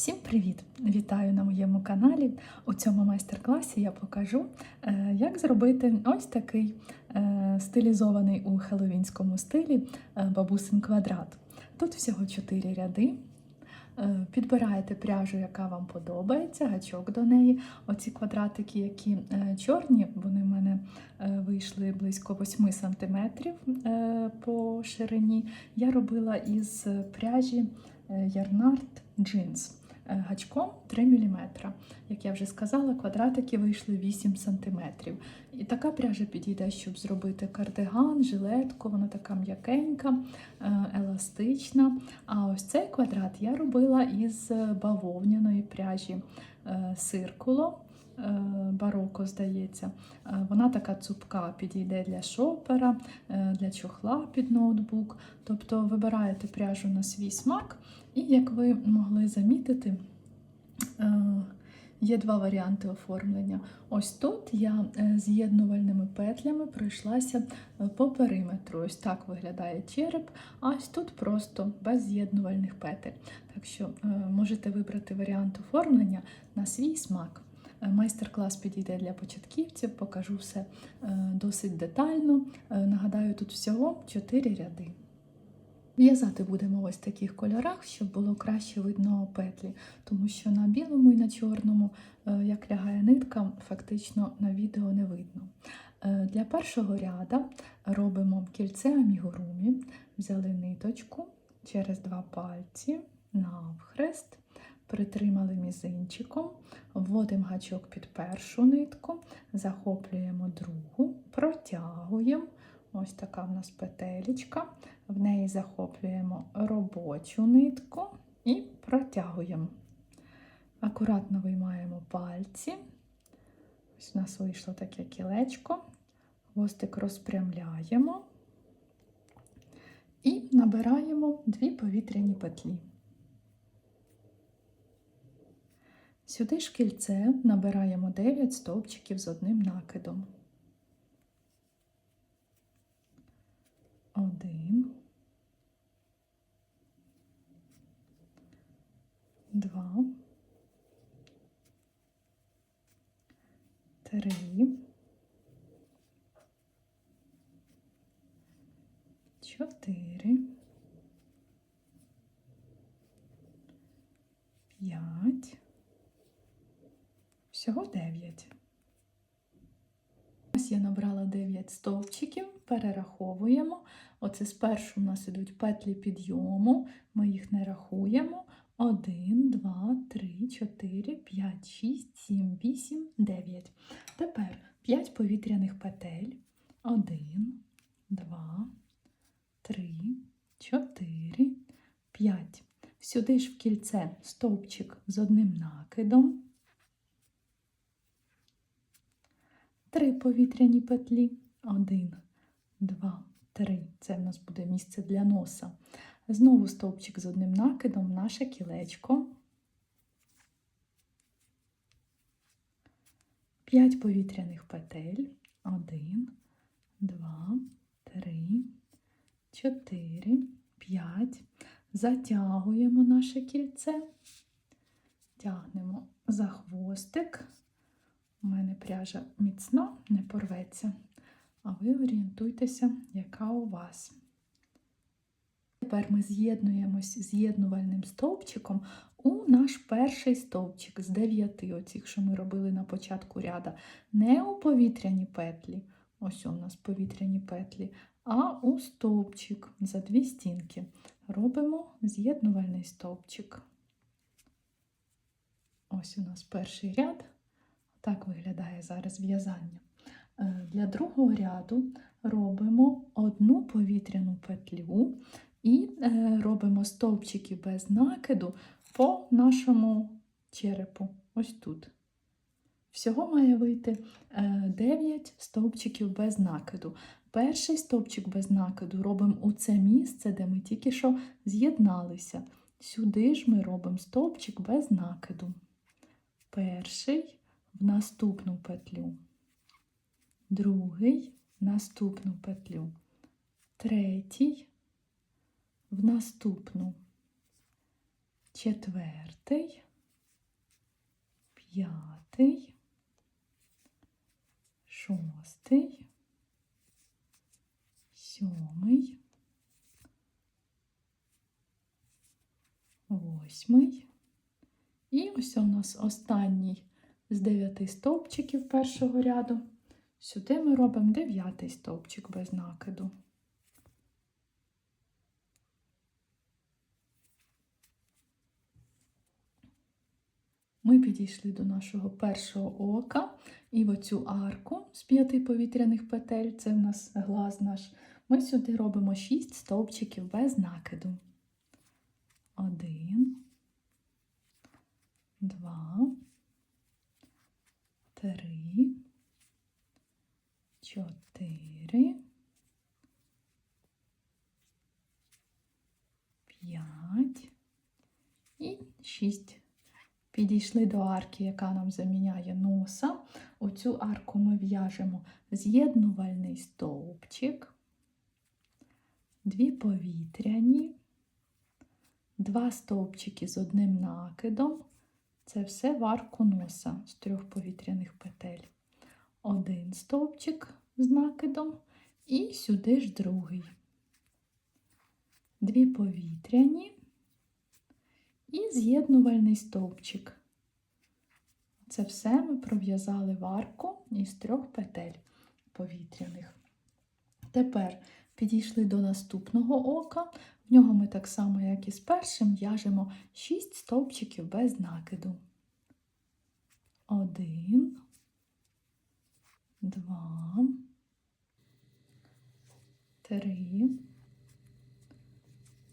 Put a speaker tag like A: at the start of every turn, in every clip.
A: Всім привіт! Вітаю на моєму каналі. У цьому майстер-класі я покажу, е, як зробити ось такий е, стилізований у хеллоуінському стилі е, бабусин квадрат. Тут всього 4 ряди. Підбираєте пряжу, яка вам подобається, гачок до неї. Оці квадратики, які чорні, вони в мене вийшли близько 8 см по ширині. Я робила із пряжі Ярнард е, гачком 3 мм. Як я вже сказала, квадратики вийшли 8 см. І така пряжа підійде, щоб зробити кардиган, жилетку, вона така м'якенька, е, еластична. А ось цей квадрат я робила із бавовняної пряжі е, Сиркуло. Е, Бароко, здається. Е, Вона така цупка, підійде для шопера, е, для чохла під ноутбук. Тобто вибираєте пряжу на свій смак, і як ви могли замітити, є два варіанти оформлення. Ось тут я з'єднувальними петлями пройшлася по периметру. Ось так виглядає череп, а ось тут просто без з'єднувальних петель. Так що можете вибрати варіант оформлення на свій смак. Е, Майстер-клас підійде для початківців, покажу все е, досить детально. Е, Нагадаю, тут всього 4 ряди. В'язати будемо в ось таких кольорах, щоб було краще видно петлі, тому що на білому і на чорному, як лягає нитка, фактично на відео не видно. Для першого ряда робимо кільце амігурумі, взяли ниточку через два пальці навхрест, притримали мізинчиком, вводимо гачок під першу нитку, захоплюємо другу, протягуємо. Ось така в нас петелечка. В неї захоплюємо робочу нитку і протягуємо. Акуратно виймаємо пальці. Ось у нас вийшло таке кілечко. Хвостик розпрямляємо і набираємо дві повітряні петлі. Сюди ж кільце набираємо 9 стовпчиків з одним накидом. Один. Два. Три. Чотири. П'ять. Всього дев'ять. Ось я набрала 9 стовпчиків, перераховуємо. Оце спершу у нас ідуть петлі підйому, ми їх не рахуємо. 1, 2, 3, 4, 5, 6, 7, 8, 9. Тепер 5 повітряних петель. 1, 2, 3, 4, 5. Сюди ж в кільце стовпчик з одним накидом. Повітряні петлі. Один, два, три. Це в нас буде місце для носа. Знову стовпчик з одним накидом, наше кілечко. П'ять повітряних петель. Один, два, три, чотири, п'ять. Затягуємо наше кільце. Тягнемо за хвостик. У мене пряжа міцна, не порветься. А ви орієнтуйтеся, яка у вас. Тепер ми з'єднуємось з'єднувальним стовпчиком у наш перший стовпчик з дев'яти, оцих, що ми робили на початку ряда. Не у повітряні петлі, ось у нас повітряні петлі, а у стовпчик за дві стінки. Робимо з'єднувальний стовпчик. Ось у нас перший ряд. Так виглядає зараз в'язання. Е, Для другого ряду робимо одну повітряну петлю і е, робимо стовпчики без накиду по нашому черепу. Ось тут. Всього має вийти 9 стовпчиків без накиду. Перший стовпчик без накиду робимо у це місце, де ми тільки що з'єдналися. Сюди ж ми робимо стовпчик без накиду. Перший в наступну петлю, другий в наступну петлю, третій в наступну, четвертий. П'ятий, шостий, сьомий, восьмий. І ось у нас останній з дев'яти стовпчиків першого ряду. Сюди ми робимо дев'ятий стовпчик без накиду. Ми підійшли до нашого першого ока, і в оцю арку з п'яти повітряних петель, це в нас глаз наш, ми сюди робимо шість стовпчиків без накиду. Один, два, три, чотири, п'ять і шість. Підійшли до арки, яка нам заміняє носа. У цю арку ми в'яжемо з'єднувальний стовпчик, дві повітряні, два стовпчики з одним накидом. Це все в арку носа з трьох повітряних петель. Один стовпчик з накидом і сюди ж другий. Дві повітряні і з'єднувальний стовпчик. Це все ми пров'язали в арку із трьох петель повітряних. Тепер підійшли до наступного ока. В нього ми так само, як і з першим, в'яжемо 6 стовпчиків без накиду. Один, два, три,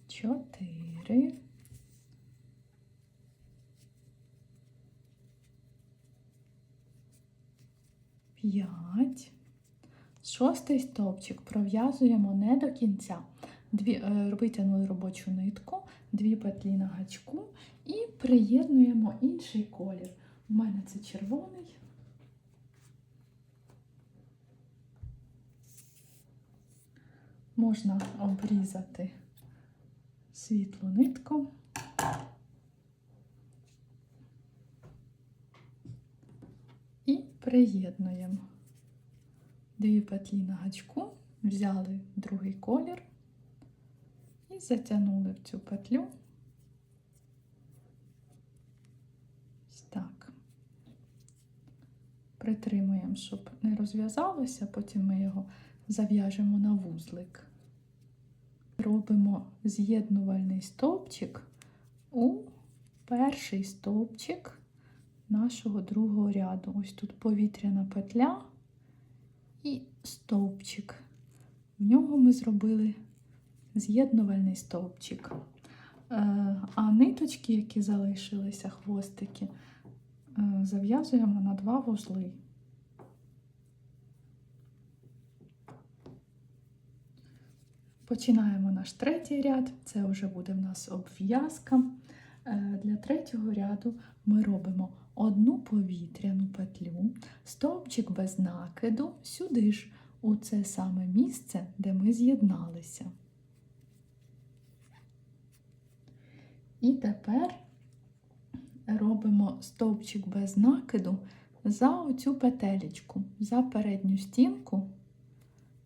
A: чотири. П'ять. Шостий стовпчик пров'язуємо не до кінця. Дві, е, витягнули робочу нитку, дві петлі на гачку і приєднуємо інший колір. У мене це червоний. Можна обрізати світлу нитку. І приєднуємо дві петлі на гачку, взяли другий колір і затягнули в цю петлю. Так. Притримуємо, щоб не розв'язалося, потім ми його зав'яжемо на вузлик. Робимо з'єднувальний стовпчик у перший стовпчик нашого другого ряду. Ось тут повітряна петля і стовпчик. В нього ми зробили з'єднувальний стовпчик. Е, А ниточки, які залишилися, хвостики, е, зав'язуємо на два вузли. Починаємо наш третій ряд, це вже буде в нас обв'язка. Е, Для третього ряду ми робимо одну повітряну петлю, стовпчик без накиду, сюди ж, у це саме місце, де ми з'єдналися. І тепер робимо стовпчик без накиду за оцю петелечку, за передню стінку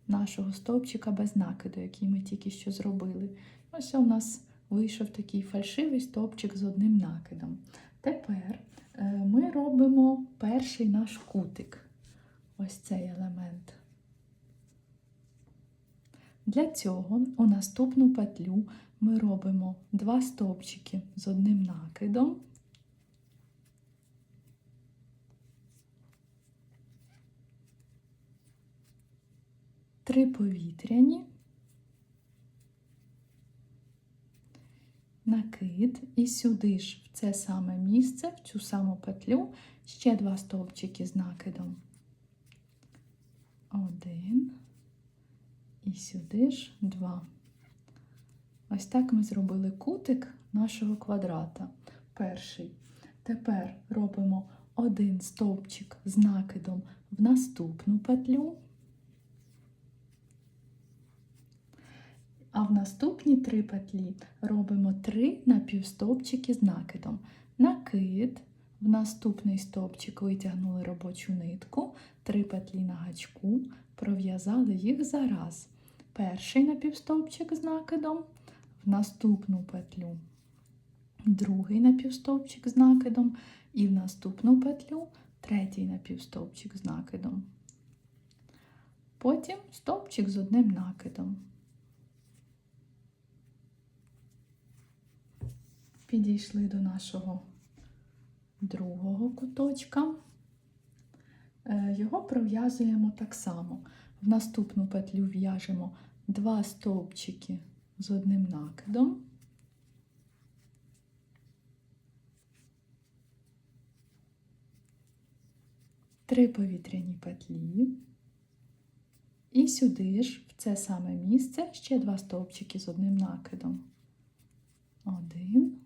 A: нашого стовпчика без накиду, який ми тільки що зробили. Ось у нас вийшов такий фальшивий стовпчик з одним накидом. Тепер е, ми робимо перший наш кутик. Ось цей елемент. Для цього у наступну петлю ми робимо два стовпчики з одним накидом. Три повітряні, накид і сюди ж в це саме місце, в цю саму петлю, ще два стовпчики з накидом. Один і сюди ж два. Ось так ми зробили кутик нашого квадрата. Перший. Тепер робимо один стовпчик з накидом в наступну петлю. А в наступні три петлі робимо три напівстовпчики з накидом. Накид, В наступний стовпчик витягнули робочу нитку, три петлі на гачку, пров'язали їх за раз. Перший напівстовпчик з накидом, наступну петлю, другий напівстовпчик з накидом і в наступну петлю третій напівстовпчик з накидом. Потім стовпчик з одним накидом. Підійшли до нашого другого куточка. Е, Його пров'язуємо так само. В наступну петлю в'яжемо два стовпчики з одним накидом. Три повітряні петлі. І сюди ж, в це саме місце, ще два стовпчики з одним накидом. Один.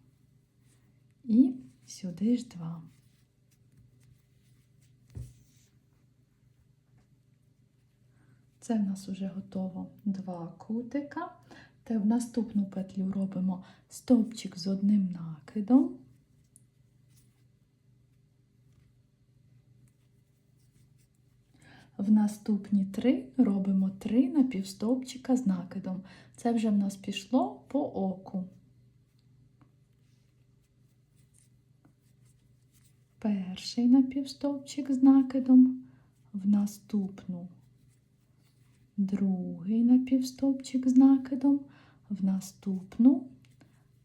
A: І сюди ж два. Це в нас вже готово два кутика. Та в наступну петлю робимо стовпчик з одним накидом. В наступні три робимо три напівстовпчика з накидом. Це вже в нас пішло по оку. Перший напівстовпчик з накидом, в наступну другий напівстовпчик з накидом, в наступну.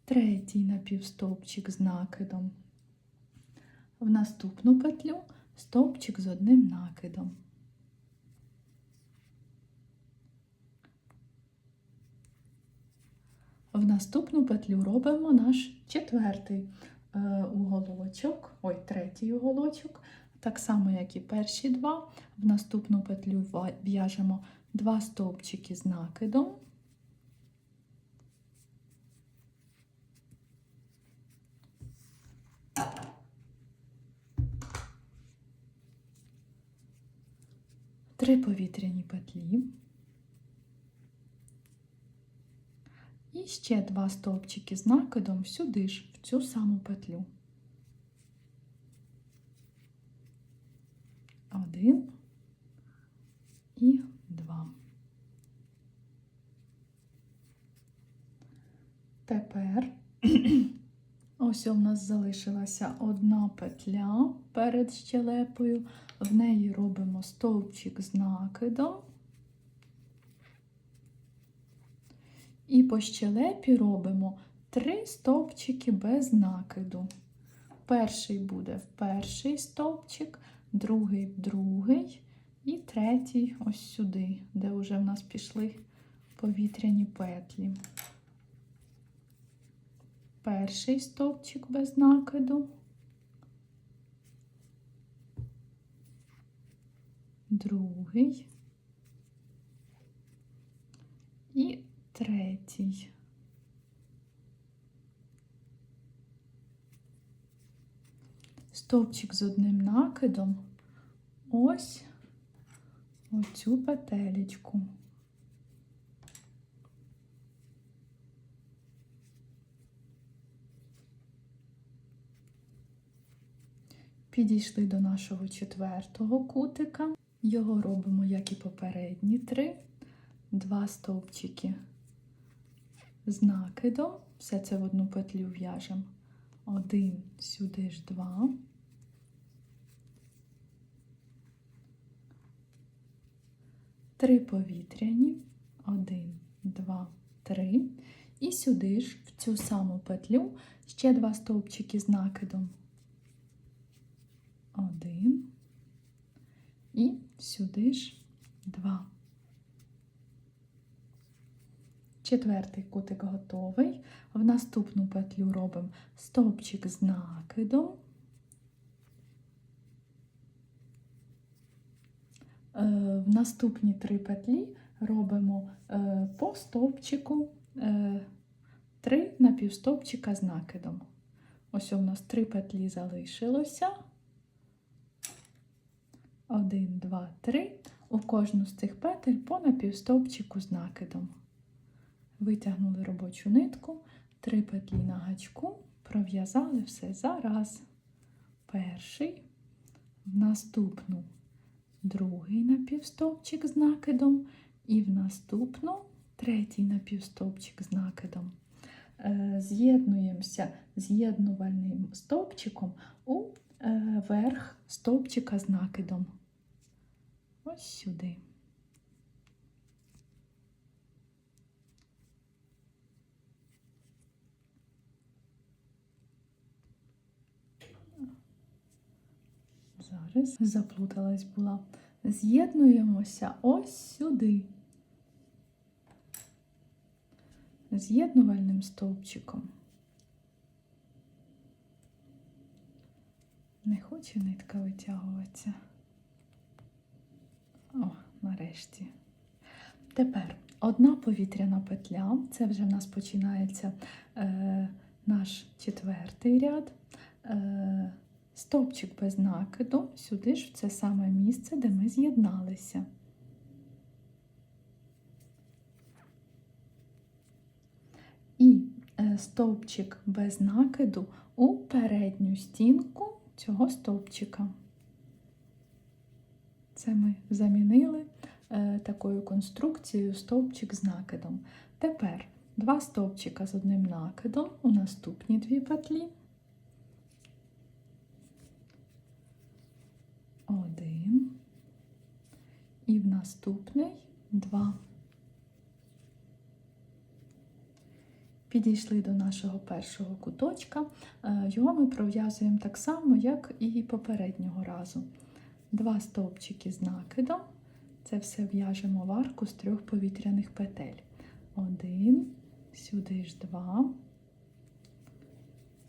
A: Третій напівстовпчик з накидом, в наступну петлю стовпчик з одним накидом. В наступну петлю робимо наш четвертий е, уголочок, ой, третій уголочок, так само, як і перші два. В наступну петлю в'яжемо два стовпчики з накидом. Три повітряні петлі. І ще два стовпчики з накидом сюди ж, в цю саму петлю. Один і два. Тепер ось у нас залишилася одна петля перед щелепою. В неї робимо стовпчик з накидом. І по щелепі робимо три стовпчики без накиду. Перший буде в перший стовпчик, другий в другий і третій ось сюди, де вже в нас пішли повітряні петлі. Перший стовпчик без накиду. Другий. І третій. Стовпчик з одним накидом ось оцю петелечку. Підійшли до нашого четвертого кутика. Його робимо, як і попередні три, два стовпчики з накидом. Все це в одну петлю в'яжемо. Один, сюди ж два. Три повітряні. Один, два, три. І сюди ж, в цю саму петлю, ще два стовпчики з накидом. Один. І сюди ж два. Четвертий кутик готовий. В наступну петлю робимо стовпчик з накидом. В наступні три петлі робимо е, по стовпчику е, три напівстовпчика з накидом. Ось у нас три петлі залишилося. Один, два, три. У кожну з цих петель по напівстовпчику з накидом. Витягнули робочу нитку, три петлі на гачку, пров'язали все за раз. перший, в наступну другий напівстовпчик з накидом, і в наступну третій напівстовпчик з накидом. Е, З'єднуємося з'єднувальним стовпчиком у е, верх стовпчика з накидом. Ось сюди. Зараз заплуталась була. З'єднуємося ось сюди. З'єднувальним стовпчиком. Не хоче нитка витягуватися. О, нарешті. Тепер одна повітряна петля, це вже в нас починається е, наш четвертий ряд. Е, стовпчик без накиду, сюди ж в це саме місце, де ми з'єдналися. І е, стовпчик без накиду у передню стінку цього стовпчика. Це ми замінили е, такою конструкцією стовпчик з накидом. Тепер два стовпчика з одним накидом у наступні дві петлі. Один. І в наступний два. Підійшли до нашого першого куточка. Е, Його ми пров'язуємо так само, як і попереднього разу. Два стовпчики з накидом. Це все в'яжемо в арку з трьох повітряних петель. Один, сюди ж два,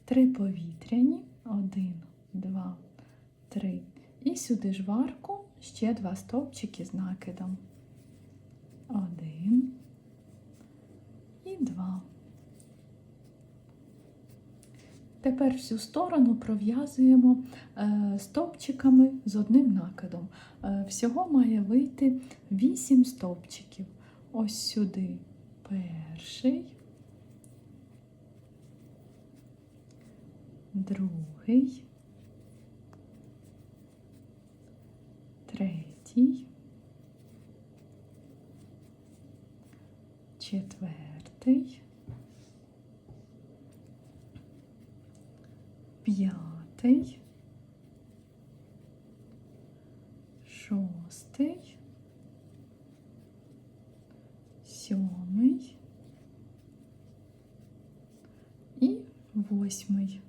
A: три повітряні, один. І сюди ж в арку ще два стовпчики з накидом. Один і два. Тепер всю сторону пров'язуємо е, стовпчиками з одним накидом. Е, всього має вийти 8 стовпчиків. Ось сюди перший, другий, третій, четвертий. п'ятий, шостий, сьомий і восьмий.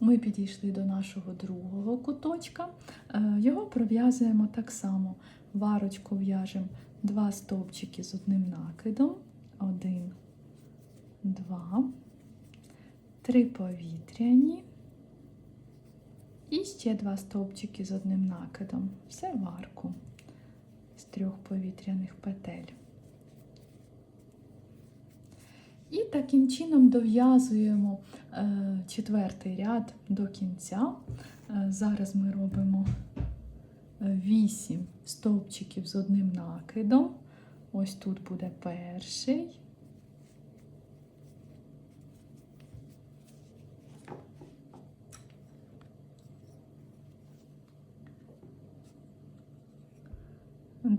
A: Ми підійшли до нашого другого куточка. Е, Його пров'язуємо так само. Варочку в'яжемо два стовпчики з одним накидом. Один, два три повітряні і ще два стовпчики з одним накидом. Все в арку з трьох повітряних петель. І таким чином дов'язуємо е, четвертий ряд до кінця. Е, зараз ми робимо 8 стовпчиків з одним накидом. Ось тут буде перший.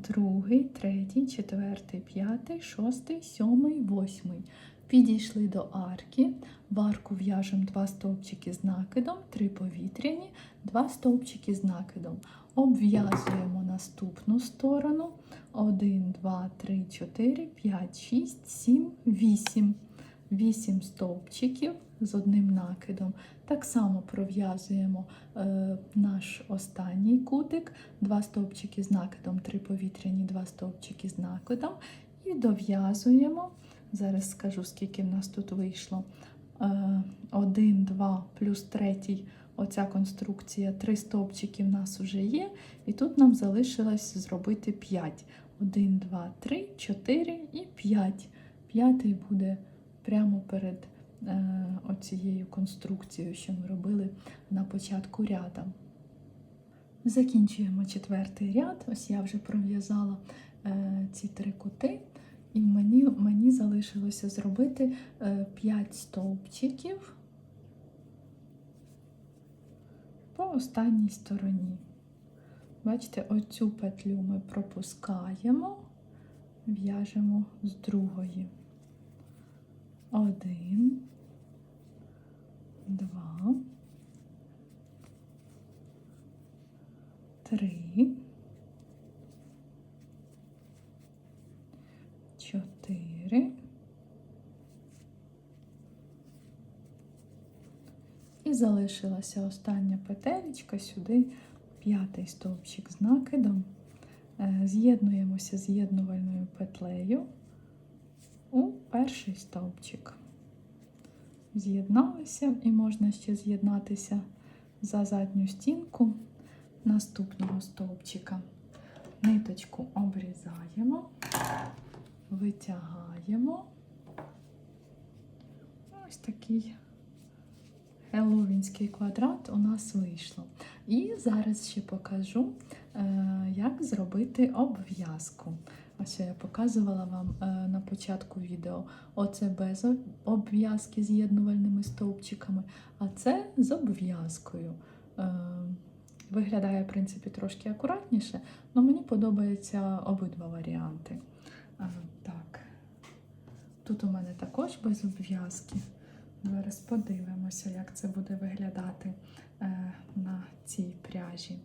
A: другий, третій, четвертий, п'ятий, шостий, сьомий, восьмий. Підійшли до арки. В арку в'яжемо два стовпчики з накидом, три повітряні, два стовпчики з накидом. Обв'язуємо наступну сторону. 1, 2, 3, 4, 5, 6, 7, 8. 8 стовпчиків з одним накидом. Так само пров'язуємо е, наш останній кутик, два стовпчики з накидом, три повітряні, два стовпчики з накидом. І дов'язуємо. Зараз скажу, скільки в нас тут вийшло. Е, 1, 2 плюс третій. Оця конструкція, три стовпчики в нас вже є, і тут нам залишилось зробити 5. 1, 2, 3, 4 і 5. П'ятий буде прямо перед е, оцією конструкцією, що ми робили на початку ряда. Закінчуємо четвертий ряд. Ось я вже пров'язала е, ці три кути, і мені, мені залишилося зробити е, 5 стовпчиків по останній стороні. Бачите, оцю петлю ми пропускаємо, в'яжемо з другої. Один, два, три, чотири. І залишилася остання петелечка сюди, п'ятий стовпчик з накидом. Е, З'єднуємося з'єднувальною петлею у перший стовпчик. З'єдналися і можна ще з'єднатися за задню стінку наступного стовпчика. Ниточку обрізаємо, витягаємо. Ось такий Хеллоуінський квадрат у нас вийшло. І зараз ще покажу, е, як зробити обв'язку. Ось я показувала вам е, на початку відео. Оце без об- обв'язки з'єднувальними стовпчиками, а це з обв'язкою. Е, Виглядає, в принципі, трошки акуратніше, але мені подобаються обидва варіанти. Так, тут у мене також без обв'язки. Зараз подивимося, як це буде виглядати е, на цій пряжі.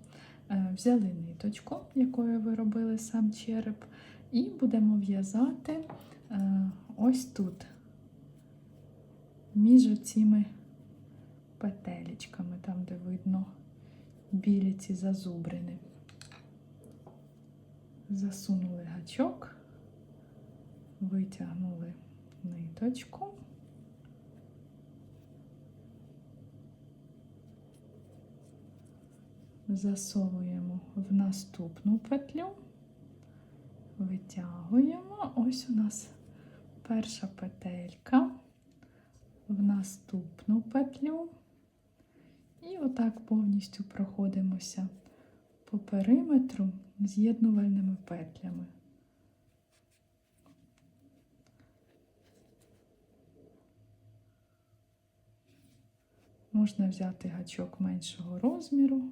A: Е, взяли ниточку, якою ви робили сам череп, і будемо в'язати е, ось тут, між цими петелечками, там, де видно білі ці зазубрини. Засунули гачок, витягнули ниточку. засовуємо в наступну петлю, витягуємо. Ось у нас перша петелька в наступну петлю. І отак повністю проходимося по периметру з'єднувальними петлями. Можна взяти гачок меншого розміру,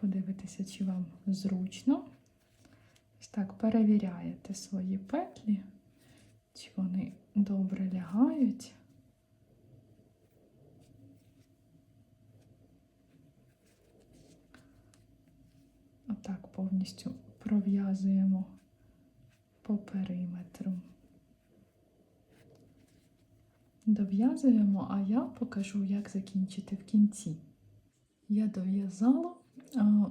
A: подивитися, чи вам зручно. Ось так перевіряєте свої петлі, чи вони добре лягають. Отак повністю пров'язуємо по периметру. Дов'язуємо, а я покажу, як закінчити в кінці. Я дов'язала,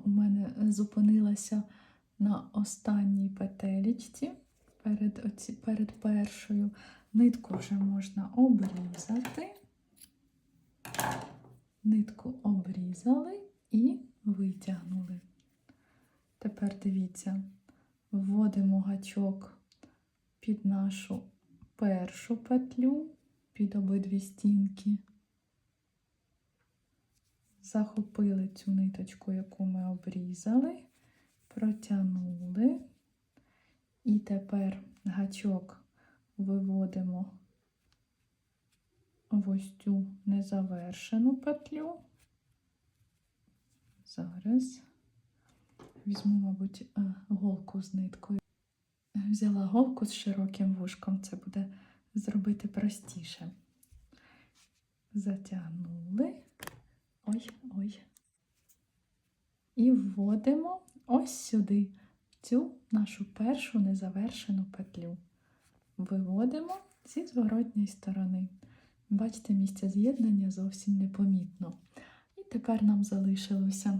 A: у мене зупинилася на останній петелічці перед, оці, перед першою. Нитку вже можна обрізати. Нитку обрізали і витягнули. Тепер дивіться, вводимо гачок під нашу першу петлю, під обидві стінки. Захопили цю ниточку, яку ми обрізали, протягнули. І тепер гачок виводимо в ось цю незавершену петлю. Зараз візьму, мабуть, е, голку з ниткою. Взяла голку з широким вушком, це буде зробити простіше. Затягнули. Ой, ой. І вводимо ось сюди, цю нашу першу незавершену петлю. Виводимо зі зворотньої сторони. Бачите, місце з'єднання зовсім непомітно. І тепер нам залишилося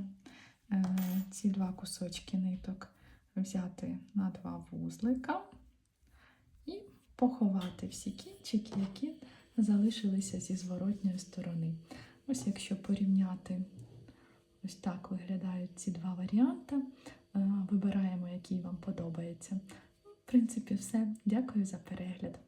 A: е, ці два кусочки ниток взяти на два вузлика поховати всі кінчики, які залишилися зі зворотньої сторони. Ось якщо порівняти, ось так виглядають ці два варіанти. Е, Вибираємо, який вам подобається. В принципі, все. Дякую за перегляд.